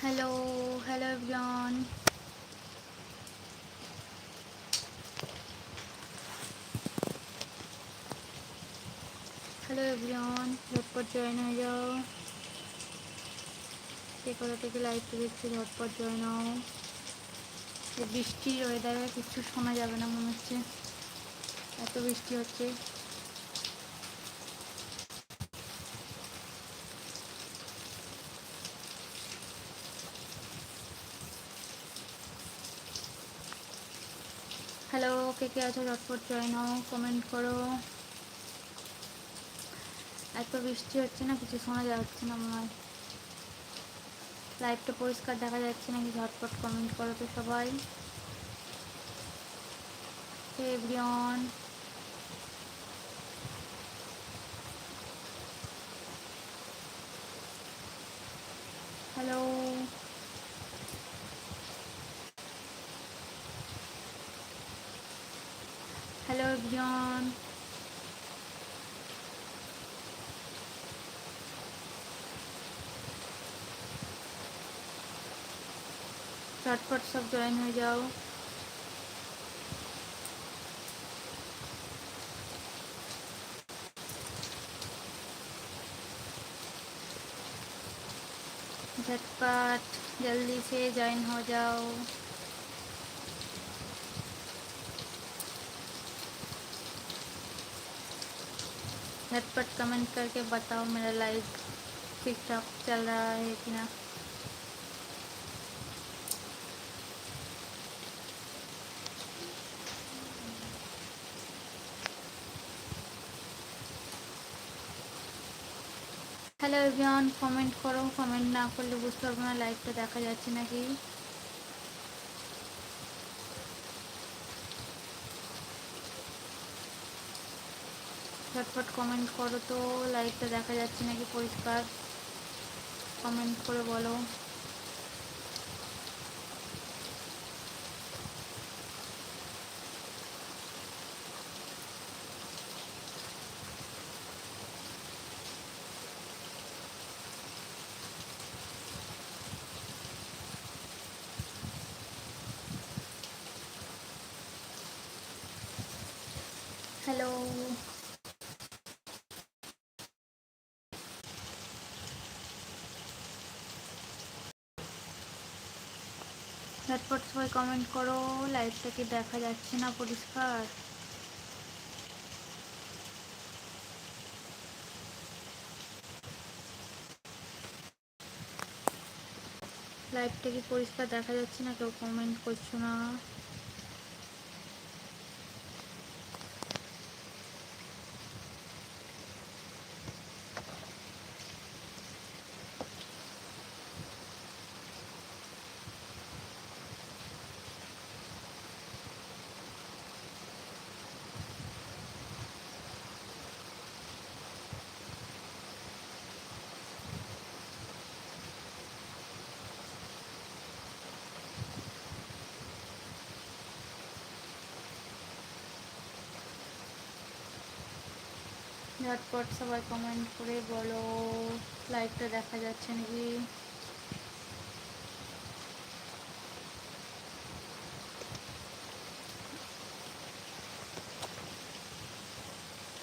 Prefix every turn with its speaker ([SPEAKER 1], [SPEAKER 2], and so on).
[SPEAKER 1] Hello hello everyone hello everyone ঝটপট join হয়ে যাও কে কোথা থেকে লাইভটা দেখছি ঝটপট জয়েন হও বৃষ্টির ওয়েদারে কিছু শোনা যাবে না মনে হচ্ছে এত বৃষ্টি হচ্ছে হ্যালো কে কে আছো ঝটপট জয়েন হও কমেন্ট করো। এত বৃষ্টি হচ্ছে না, কিছু শোনা যাচ্ছে না হয়। লাইভটা পরিষ্কার দেখা যাচ্ছে নাকি ঝটপট কমেন্ট করো তো সবাই। এভরিওয়ান হ্যালো হ্যালো এভরিওয়ান চটপট সব জয়েন হয়ে যাও झटपट जल्दी से ज्वाइन हो जाओ झटपट कमेंट करके बताओ मेरा लाइव ठीक ठाक चल रहा है कि ना হ্যালো এভরিওয়ান কমেন্ট করো কমেন্ট না করলে বুঝতে পারবো না লাইভটা দেখা যাচ্ছে নাকি ঝটপট কমেন্ট করো তো। লাইভটা দেখা যাচ্ছে নাকি পরিষ্কার? কমেন্ট করে বলো। হ্যালো ঝটপট সবাই কমেন্ট করো লাইভটা কি দেখা যাচ্ছে না পরিষ্কার? লাইভটা কি পরিষ্কার দেখা যাচ্ছে না? কেউ কমেন্ট করছ না? ঝটপট সবাই কমেন্ট করে বলো। লাইভটা দেখা যাচ্ছে নাকি?